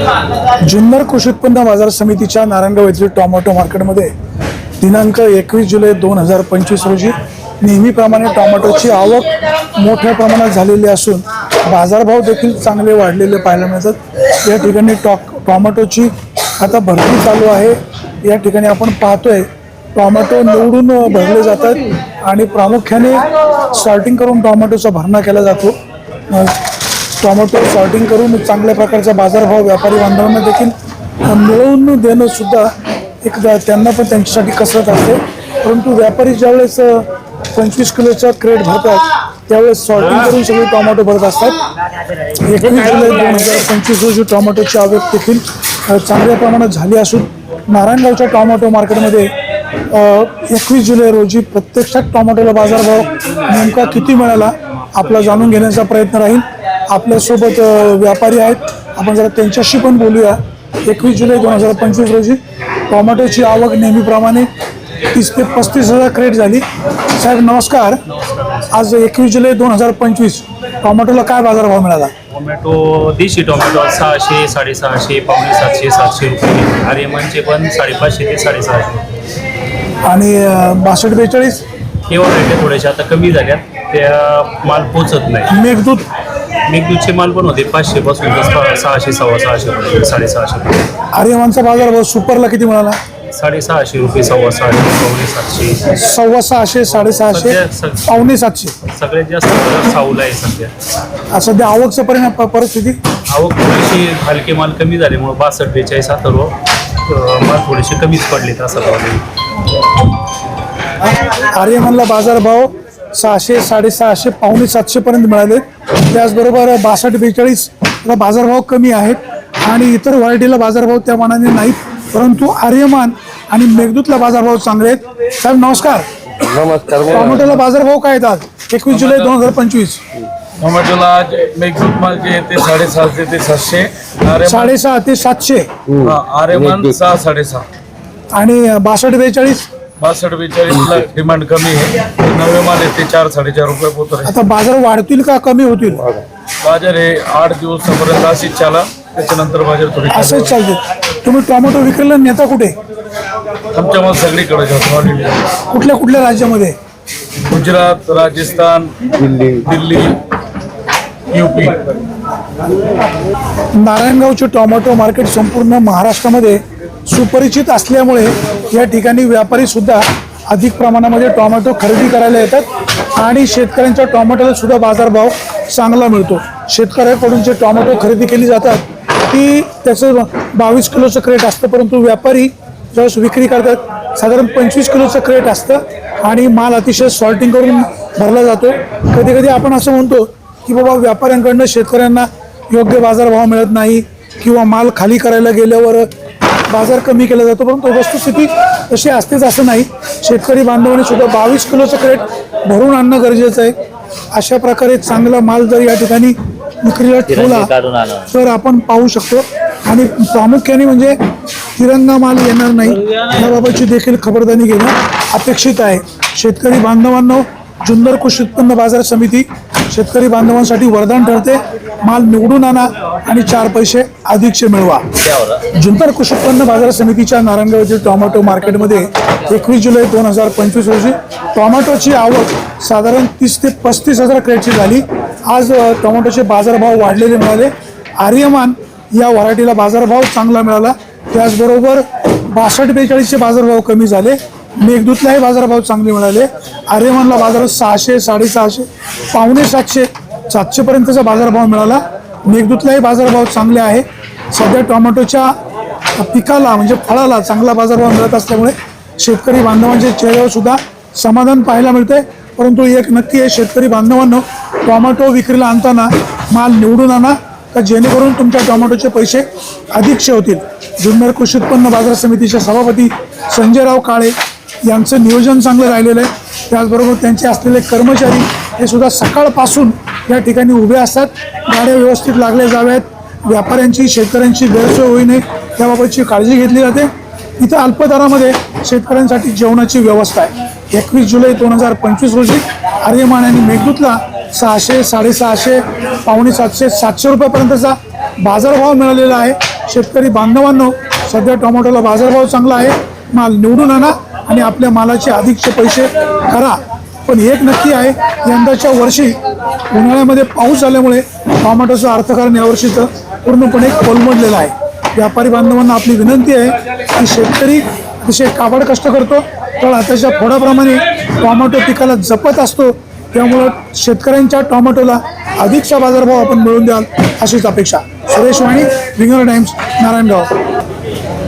जुन्नर कृषी उत्पन्न बाजार समितीच्या नारायणगाव येथील टोमॅटो मार्केटमध्ये दिनांक एकवीस जुलै दोन हजार पंचवीस रोजी नेहमीप्रमाणे टोमॅटोची आवक मोठ्या प्रमाणात झालेली असून बाजारभाव देखील चांगले वाढलेले पाहायला मिळतात. या ठिकाणी टॉक टोमॅटोची आता भरती चालू आहे. या ठिकाणी आपण पाहतोय टोमॅटो निवडून भरले जातात आणि प्रामुख्याने सॉर्टिंग करून टोमॅटोचा भरणा केला जातो. टोमॅटो सॉर्टिंग करून चांगल्या प्रकारचा बाजारभाव व्यापारी बांधवांना देखील मिळवून देणं सुद्धा एक त्यांना पण त्यांच्यासाठी कसरत असते. परंतु व्यापारी ज्यावेळेस पंचवीस किलोचा क्रेट भरतात त्यावेळेस सॉर्टिंग करून सगळे टोमॅटो भरत असतात. एकवीस जुलै दोन हजार पंचवीस रोजी टोमॅटोची आवक देखील चांगल्या प्रमाणात झाली असून नारायणगावच्या टोमॅटो मार्केटमध्ये एकवीस जुलै रोजी प्रत्यक्षात टोमॅटोला बाजारभाव नेमका किती मिळाला आपला जाणून घेण्याचा प्रयत्न राहील. आपल्यासोबत व्यापारी आहेत. आपण जरा त्यांच्याशी पण बोलूया. एकवीस जुलै दोन हजार पंचवीस रोजी टोमॅटोची आवक नेहमीप्रमाणे तीस ते पस्तीस हजार क्रेट झाली. साहेब नमस्कार. आज एकवीस जुलै दोन हजार पंचवीस टोमॅटोला काय बाजारभाव मिळाला? टोमॅटो देशी टोमॅटो सहाशे साडेसहाशे पावणे सातशे सातशे रुपये. आर्यमनचे पण साडेपाचशे ते साडेसहाशे. आणि बासष्ट बेचाळीस? हे व्हरायटी थोड्याशा आता कमी झाल्यात. त्या माल पोचत नाही. मेघदूत? मेघदूतचे माल पण होते पाचशे पासून सहाशे सव्वा सहाशे रुपये साडेसहाशे रुपये. आर्यमानचा बाजारभाव सुपरला किती मिळाला साडेसहाशे रुपये सव्वा सहाशे पावणे सातशे. सव्वा सहाशे साडेसहाशे सध्या स- पावणे सातशे. सगळ्यात जास्त साऊला आहे सध्या. सध्या आवकचं परिणाम प- परिस्थिती? आवक थोडीशी हलके माल कमी झाल्यामुळे बासष्ट बेचाळीस अथर्व अं, माल थोडेसे कमीच पडलेत असं प्रॉब्लेम आर्यमानला बाजारभाव सहाशे साडेसहाशे पावणे सातशे पर्यंत मिळाले. त्याचबरोबर बासष्ट बेचाळीस ला बाजारभाव कमी आहेत आणि इतर व्हरायटीला बाजारभाव त्या मानाने नाहीत. परंतु आर्यमान आणि मेघदूतला बाजारभाव चांगले आहेत. साहेब नमस्कार. नमस्कार. टोमॅटोला बाजारभाव काय येतात एकवीस जुलै दोन हजार पंचवीस. टोमॅटोला आज मेघदूत माल जे आहे ते साडेसहाशे ते सातशे. आर्यमान साडेसहा ते सातशे. हा, आर्यमान सहा साडेसहा. आणि बासष्ट बेचाळीस बासष्ट बेचाळीसला डिमांड कमी आहे. नवे माल आहे ते चार साडेचार रुपये पोतर आहे आता बाजार वाढतील का कमी होतील? बाजार हे आठ दिवसापर्यंत अशीच चाला. त्याच्यानंतर बाजार थोडी असंच चालते तुम्ही टोमॅटो विक्रीला नेता कुठे. आमच्या माल सगळीकडे जातो ऑल इंडिया कुठल्या कुठल्या राज्यामध्ये? गुजरात राजस्थान दिल्ली. दिल्ली युपी नारायणगावचे टोमॅटो मार्केट संपूर्ण महाराष्ट्रामध्ये सुपरिचित असल्यामुळे या ठिकाणी व्यापारी सुद्धा अधिक प्रमाणामध्ये टोमॅटो खरेदी करायला येतात आणि शेतकऱ्यांच्या टोमॅटोला सुद्धा बाजारभाव चांगला मिळतो. शेतकऱ्याकडून जे टोमॅटो खरेदी केली जातात ती त्याचं बावीस किलोचं क्रेट असतं परंतु व्यापारी ज्यावेळेस विक्री करतात साधारण पंचवीस किलोचं क्रेट असतं आणि माल अतिशय सॉल्टिंग करून भरला जातो. कधी कधी आपण असं म्हणतो की बाबा व्यापाऱ्यांकडनं शेतकऱ्यांना योग्य बाजारभाव मिळत नाही किंवा माल खाली करायला गेल्यावर बाजार कमी केला जातो परंतु वस्तुस्थिती तशी असतेच असं नाही. शेतकरी बांधवांनी सुद्धा बावीस किलोचं क्रेट भरून आणणं गरजेचं आहे. अशा प्रकारे चांगला माल जर या ठिकाणी विक्रीला ठेवला तर आपण पाहू शकतो. आणि प्रामुख्याने म्हणजे तिरंगा माल येणार नाही. याबाबतची देखील खबरदारी घेणं अपेक्षित आहे. शेतकरी बांधवांनो जुन्नर कृषी उत्पन्न बाजार समिती शेतकरी बांधवांसाठी वरदान ठरते. माल निवडून आणा आणि चार पैसे अधिकचे मिळवा. जुंतर कृषी उत्पन्न बाजार समितीच्या नारायणगाव येथील टोमॅटो मार्केटमध्ये एकवीस जुलै दोन हजार पंचवीस रोजी टोमॅटोची आवक साधारण तीस ते पस्तीस हजार क्रेटची झाली. आज टोमॅटोचे बाजारभाव वाढलेले मिळाले. आर्यमान या व्हरायटीला बाजारभाव चांगला मिळाला. त्याचबरोबर बासष्ट बेचाळीसचे बाजारभाव कमी झाले. मेघदूतलाही बाजारभाव चांगले मिळाले. आर्यमनला बाजार सहाशे साडेसहाशे पावणे सातशे सातशेपर्यंतचा बाजारभाव मिळाला. मेघदूतलाही बाजारभाव चांगले आहे. सध्या टोमॅटोच्या पिकाला म्हणजे फळाला चांगला बाजारभाव मिळत असल्यामुळे शेतकरी बांधवांच्या चेहऱ्यावर सुद्धा समाधान पाहायला मिळते परंतु एक नक्की आहे शेतकरी बांधवांनो टोमॅटो विक्रीला आणताना माल निवडून आणा का जेणेकरून तुमच्या टोमॅटोचे पैसे अधिकचे होतील. जुन्नर कृषी उत्पन्न बाजार समितीचे सभापती संजयराव काळे यांचं नियोजन चांगलं राहिलेलं आहे. त्याचबरोबर त्यांचे असलेले कर्मचारी हे सुद्धा सकाळपासून या ठिकाणी उभे असतात. गाड्या व्यवस्थित लागल्या जाव्यात. व्यापाऱ्यांची शेतकऱ्यांची गैरसोय होऊ नये त्याबाबतची काळजी घेतली जाते. इथं अल्पदरामध्ये शेतकऱ्यांसाठी जेवणाची व्यवस्था आहे. एकवीस जुलै दोन हजार पंचवीस रोजी आर्यमान आणि मेघदूतला सहाशे साडेसहाशे पावणे सातशे सातशे रुपयापर्यंतचा बाजारभाव मिळालेला आहे. शेतकरी बांधवांनो सध्या टोमॅटोला बाजारभाव चांगला आहे. माल निवडून आणा. आणि आपल्या मालाचे अधिकचे पैसे करा. पण एक नक्की आहे यंदाच्या वर्षी उन्हाळ्यामध्ये पाऊस झाल्यामुळे टॉमॅटोचं अर्थकारण यावर्षीचं पूर्णपणे कोलमडलेलं आहे. व्यापारी बांधवांना आपली विनंती आहे की शेतकरी अतिशय काबाड कष्ट करतो तर आताच्या फोडाप्रमाणे टोमॅटो पिकाला जपत असतो. त्यामुळं शेतकऱ्यांच्या टॉमॅटोला अधिकचा बाजारभाव आपण मिळवून द्याल अशीच अपेक्षा. Suresh Wani winger times Narayangaon.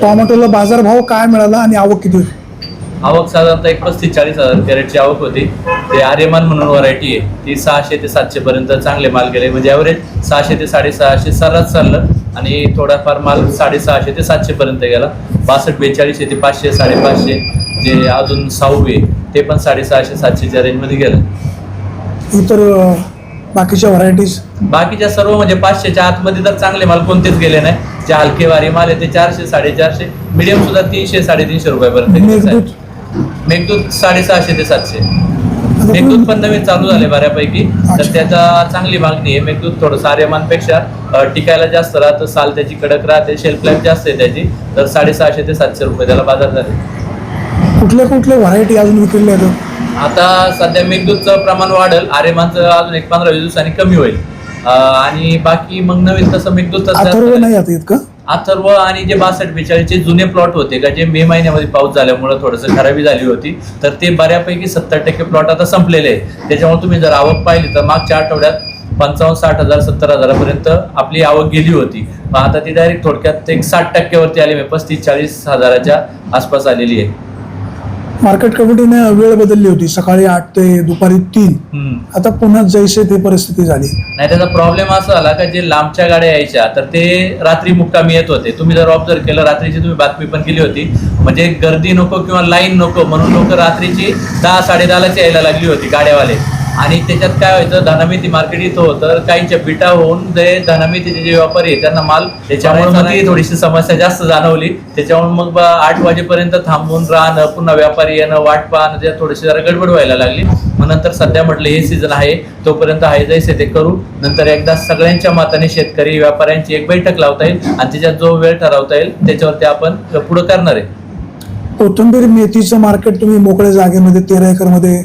टोमॅटोला बाजारभाव काय मिळाला आणि आवक किती होती? आवक साधारणतः एक पस्तीस चाळीस हजार कॅरेटची आवक होती. ते आर्यमान म्हणून व्हरायटी आहे. ती सहाशे ते सातशे पर्यंत चांगले माल गेले. म्हणजे ॲव्हरेज सहाशे ते साडेसहाशे सर्रास चाललं आणि थोडाफार माल साडेसहाशे ते सातशे पर्यंत गेला. बासष्ट बेचाळीस ते पाचशे साडेपाचशे. जे अजून सहावे ते पण साडेसहाशे सातशेच्या रेंजमध्ये गेलं. इतर अं, बाकीच्या व्हरायटीज बाकीच्या सर्व म्हणजे पाचशेच्या आतमध्ये तर चांगले माल कोणतेच गेले नाही. जे हलके वारी माल आहे ते चारशे साडेचारशे मिडियम सुद्धा तीनशे साडेतीनशे रुपयापर्यंत मेघदूत? साडेसहाशे ते सातशे. मेघदूत पण नवीन चालू झाले बऱ्यापैकी. तर. त्याचा चांगली मागणी आहे. मेघदूत थोडं आर्यमानपेक्षा अ, टिकायला जास्त राहतं. साल त्याची कडक राहते. शेल्फ लाईफ जास्त आहे त्याची. तर साडेसहाशे ते सातशे रुपये त्याला बाजार झाले. कुठल्या कुठल्या व्हरायटी अजून विकलेल्या आहेत? आता सध्या मेघदूतचं प्रमाण वाढेल आर्यमानचं अजून एक पंधरा वीस दिवसांनी कमी होईल. अ, आणि बाकी मग नवीन तसं मेघदूत अथर्व नाही आता इतकं? अथर्व आणि जे बासष्ट बेचाळीसचे जुने प्लॉट होते का जे मे महिन्यामध्ये पाऊस झाल्यामुळे थोडंसं खराबी झाली होती तर ते बऱ्यापैकी सत्तर टक्के प्लॉट आता संपलेले आहे त्याच्यामुळे तुम्ही जर आवक पाहिली तर मागच्या आठवड्यात पंचावन्न साठ हजार सत्तर हजारापर्यंत आपली आवक गेली होती. पण आता ती डायरेक्ट थोडक्यात एक साठ टक्क्यावरती आली म्हणजे पस्तीस चाळीस हजाराच्या आसपास आलेली आहे. मार्केट कमिटीने वेळ बदलली होती. सकाळी आठ ते दुपारी तीन. आता पुन्हा जैसे ते परिस्थिती झाली. नाही त्याचा प्रॉब्लेम असा झाला का जे लांबच्या गाड्या यायच्या तर ते रात्री मुक्कामी येत होते. तुम्ही जर ऑब्झर्व केलं रात्रीची तुम्ही बातमी पण केली होती. म्हणजे गर्दी नको किंवा लाईन नको म्हणून लोक रात्रीची दहा साडेदहालाच यायला लागली होती गाड्यावाले. आणि त्याच्यात काय व्हायचं धनामिती मार्केट इथं होतं काहींच्या बिटा होऊन जे धनामितीचे जे व्यापारी आहे त्यांना माल त्याच्यामुळे थोडीशी समस्या जास्त जाणवली. त्याच्यामुळे मग आठ वाजेपर्यंत थांबून राहणं पुन्हा व्यापारी येणं वाट पाहणं त्या थोडीशी जरा गडबड व्हायला लागली. मग नंतर सध्या म्हटलं हे सीझन आहे तोपर्यंत आहे जैसे ते करू. नंतर एकदा सगळ्यांच्या मताने शेतकरी व्यापाऱ्यांची एक बैठक लावता येईल आणि त्याच्यात जो वेळ ठरवता येईल त्याच्यावरती आपण पुढे करणार आहे. कोथिंबीर मेथीचं मार्केट तुम्ही मोकळ्या जागेमध्ये तेरा एकरमध्ये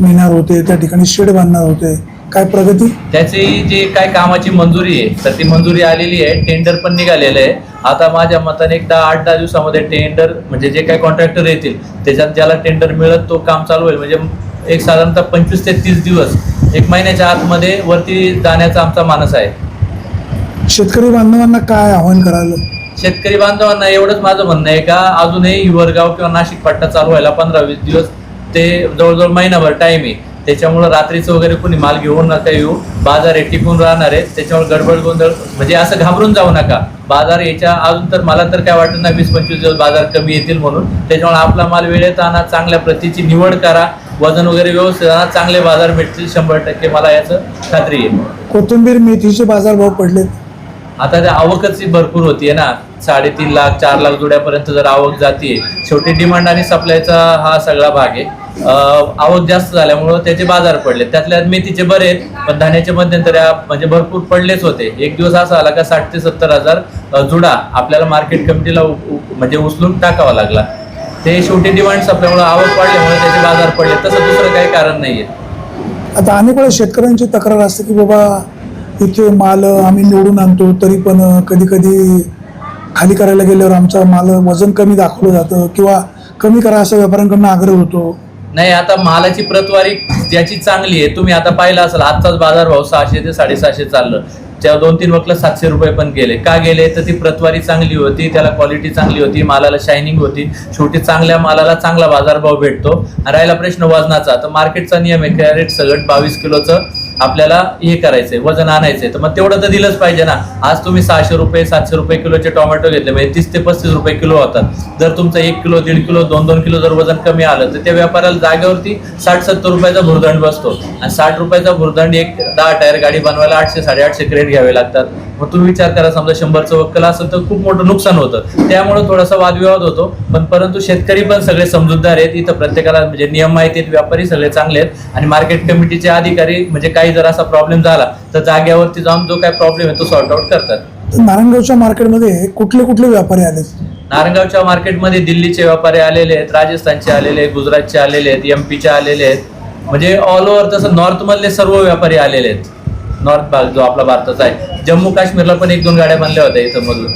नेणार होते त्या ठिकाणी शेड बांधणार होते. काय प्रगती? त्याची जी काय कामाची मंजुरी आहे तर ती मंजुरी आलेली आहे टेंडर पण निघालेलं आहे. आता माझ्या मताने एकदा आठ दहा दिवसामध्ये टेंडर म्हणजे जे काही कॉन्ट्रॅक्टर येतील त्याच्यात ज्याला टेंडर मिळत तो काम चालू होईल. म्हणजे एक साधारणतः पंचवीस ते तीस दिवस एक महिन्याच्या आतमध्ये वरती जाण्याचा आमचा मानस आहे. शेतकरी बांधवांना काय आव्हान करायला शेतकरी बांधवांना एवढंच माझं म्हणणं आहे का अजूनही हिवरगाव किंवा नाशिक पट्टा चालू व्हायला पंधरा वीस दिवस ते जवळजवळ महिनाभर टाईम आहे. त्याच्यामुळं रात्रीचं वगैरे कोणी माल घेऊन नका येऊ. बाजार हे टिकून राहणार आहे. त्याच्यामुळे गडबड गोंधळ म्हणजे असं घाबरून जाऊ नका. बाजार याच्या अजून तर मला तर काय वाटत नाही वीस पंचवीस दिवस बाजार कमी येतील म्हणून. त्याच्यामुळे आपला माल वेळेत आणा चांगल्या प्रतीची निवड करा. वजन वगैरे व्यवस्थित आणा चांगले बाजार भेटतील शंभर टक्के. मला याचं खात्री आहे. कोथिंबीर मेथीचे बाजारभाव पडले आता त्या आवकच भरपूर होतीये ना. साडेतीन लाख चार लाख जुड्यापर्यंत जर आवक जाते शेवटी डिमांड आणि सप्लायचा हा सगळा भाग आहे. आवक जास्त झाल्यामुळं त्याचे बाजार पडले त्यातल्या मेथीचे बरे आहेत पण धान्याचे मध्यंतरी म्हणजे भरपूर पडलेच होते. एक दिवस असा आला का साठ ते सत्तर हजार जुडा आपल्याला मार्केट कमिटीला म्हणजे उचलून टाकावा लागला. ते शेवटी डिमांड सप्लायमुळे आवक वाढल्यामुळे त्याचे बाजार पडले तसं दुसरं काही कारण नाहीये. आता अनेक वेळा शेतकऱ्यांची तक्रार असते की बाबा इथे माल आम्ही निवडून आणतो तरी पण कधी कधी खाली करायला गेल्यावर आमचा माल वजन कमी दाखवलं जातं किंवा कमी करा असा व्यापाऱ्यांकडनं आग्रह होतो. नाही आता मालाची प्रतवारी ज्याची चांगली आहे तुम्ही आता पाहिला असाल आजचाच बाजार भाव सहाशे ते साडेसहाशे चाललं. त्या दोन तीन वक्ल सातशे रुपये पण गेले. का गेले? तर ती प्रतवारी चांगली होती त्याला क्वालिटी चांगली होती मालाला शायनिंग होती. शेवटी चांगल्या मालाला चांगला बाजारभाव भेटतो. राहिला प्रश्न वजनाचा. तर मार्केटचा नियम आहे कॅरेट सगळं बावीस किलोचं आपल्याला हे करायचंय वजन आणायचंय. तर मग तेवढं तर दिलंच पाहिजे ना. आज तुम्ही सहाशे रुपये सातशे रुपये किलोचे टोमॅटो घेतले म्हणजे तीस ते पस्तीस रुपये किलो होतात. जर तुमचं एक किलो दीड किलो दोन दोन किलो जर वजन कमी आलं तर त्या व्यापाऱ्याला जागेवरती साठ सत्तर रुपयाचा भुर्दंड बसतो. आणि साठ रुपयाचा भुर्दंड एक दहा टायर गाडी बनवायला आठशे साडेआठशे क्रेट घ्यावे लागतात. मग तुम्ही विचार करा समजा शंभरचं वक्कल असेल तर खूप मोठं नुकसान होतं. त्यामुळे थोडासा वादविवाद होतो. पण परंतु शेतकरी पण सगळे समजूतदार आहेत. इथं प्रत्येकाला म्हणजे नियम माहिती आहेत व्यापारी सगळे चांगले आहेत. आणि मार्केट कमिटीचे अधिकारी म्हणजे काही जर असा प्रॉब्लेम झाला तर जागेवरती जाऊन जो काय प्रॉब्लेम आहे तो सॉर्ट आउट करतात. नारायणगावच्या मार्केटमध्ये कुठले कुठले व्यापारी आले? नारायणगावच्या मार्केटमध्ये दिल्लीचे व्यापारी आलेले आहेत राजस्थानचे आलेले आहेत गुजरातचे आलेले आहेत एम पीचे आलेले आहेत. म्हणजे ऑल ओव्हर तसं नॉर्थ मधले सर्व व्यापारी आलेले आहेत. नॉर्थ भाग जो आपला भारताचा आहे. जम्मू काश्मीरला पण एक दोन गाड्या बनल्या होत्या इथं मधून.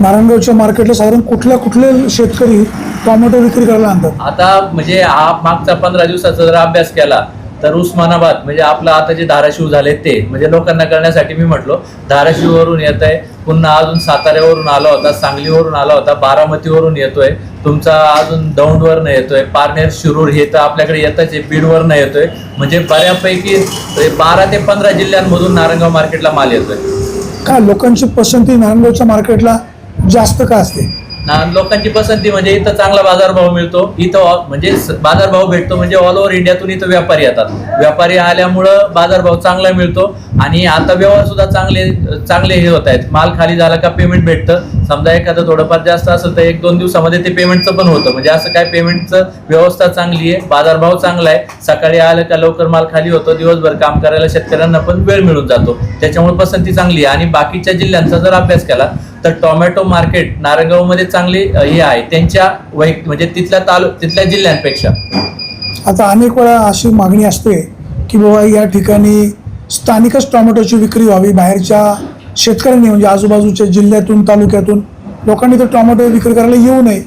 नारायणगावच्या मार्केटला साधारण कुठल्या कुठले शेतकरी टोमॅटो विक्री करायला आणतात? आता म्हणजे हा मागचा पंधरा दिवसाचा जर अभ्यास केला तर उस्मानाबाद म्हणजे आपलं आता जे धाराशिव झाले ते म्हणजे लोकांना कळण्यासाठी मी म्हटलो धाराशिववरून येत आहे पुन्हा अजून साताऱ्यावरून आला होता सांगलीवरून आला होता बारामतीवरून येतोय तुमचा अजून दौंडवरनं येतोय पारनेर शिरूर हे तर आपल्याकडे येतच आहे बीडवरनं येतोय म्हणजे बऱ्यापैकी बारा ते पंधरा जिल्ह्यांमधून नारंगाव मार्केटला माल येतोय. का लोकांची पसंती नारायणगावच्या मार्केटला जास्त का असते? लोकांची पसंती म्हणजे इथं चांगला बाजारभाव मिळतो. इथं म्हणजे बाजारभाव भेटतो म्हणजे ऑल ओव्हर इंडियातून इथं व्यापारी येतात. व्यापारी आल्यामुळं बाजारभाव चांगला मिळतो. आणि आता व्यवहार सुद्धा चांगले चांगले हे होत आहेत. माल खाली झाला का पेमेंट भेटतं. समजा एखादं थोडंफार जास्त असेल तर एक दोन दिवसामध्ये ते पेमेंटचं पण होतं. म्हणजे असं काय पेमेंटचं व्यवस्था चांगली आहे बाजारभाव चांगला आहे सकाळी आलं का लवकर माल खाली होतो दिवसभर काम करायला शेतकऱ्यांना पण वेळ मिळून जातो. त्याच्यामुळे पसंती चांगली आहे. आणि बाकीच्या जिल्ह्यांचा जर अभ्यास केला तर टोमॅटो मार्केट नारायणगावमध्ये चांगली हे आहे. त्यांच्या वै म्हणजे तिथल्या तालु तिथल्या जिल्ह्यांपेक्षा. आता अनेक वेळा अशी मागणी असते की बाबा या ठिकाणी स्थानिकच टोमॅटोची विक्री व्हावी बाहेरच्या शेतकऱ्यांनी म्हणजे आजूबाजूच्या जिल्ह्यातून तालुक्यातून लोकांनी तर टोमॅटो विक्री करायला येऊ नये.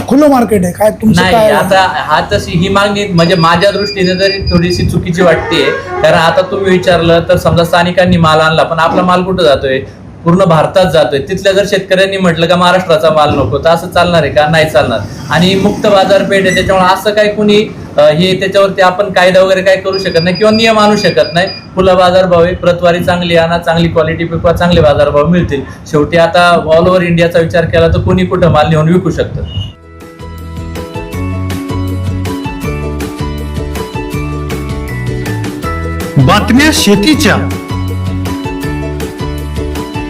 खुलं मार्केट आहे. काय तुमचं नाही काय आता हा तशी ही मागणी म्हणजे माझ्या दृष्टीने तरी थोडीशी चुकीची वाटते कारण आता तुम्ही विचारलं तर समजा स्थानिकांनी माल आणला पण आपला माल कुठं जातोय? पूर्ण भारतात जातोय. तिथल्या जर शेतकऱ्यांनी म्हटलं का महाराष्ट्राचा माल नको तर असं चालणार आहे का? नाही चालणार. आणि मुक्त बाजारपेठ आहे त्याच्यामुळे असं काय कुणी हे त्याच्यावरती आपण कायदा वगैरे काय करू शकत नाही किंवा नियम आणू शकत नाही. खुला बाजारभाव आहे प्रतवारी चांगली आणा चांगली क्वालिटी पिकवा चांगले बाजारभाव मिळतील. शेवटी आता ऑल ओव्हर इंडियाचा विचार केला तर कुणी कुठं माल नेऊन विकू शकतं? बातम्या शेतीच्या.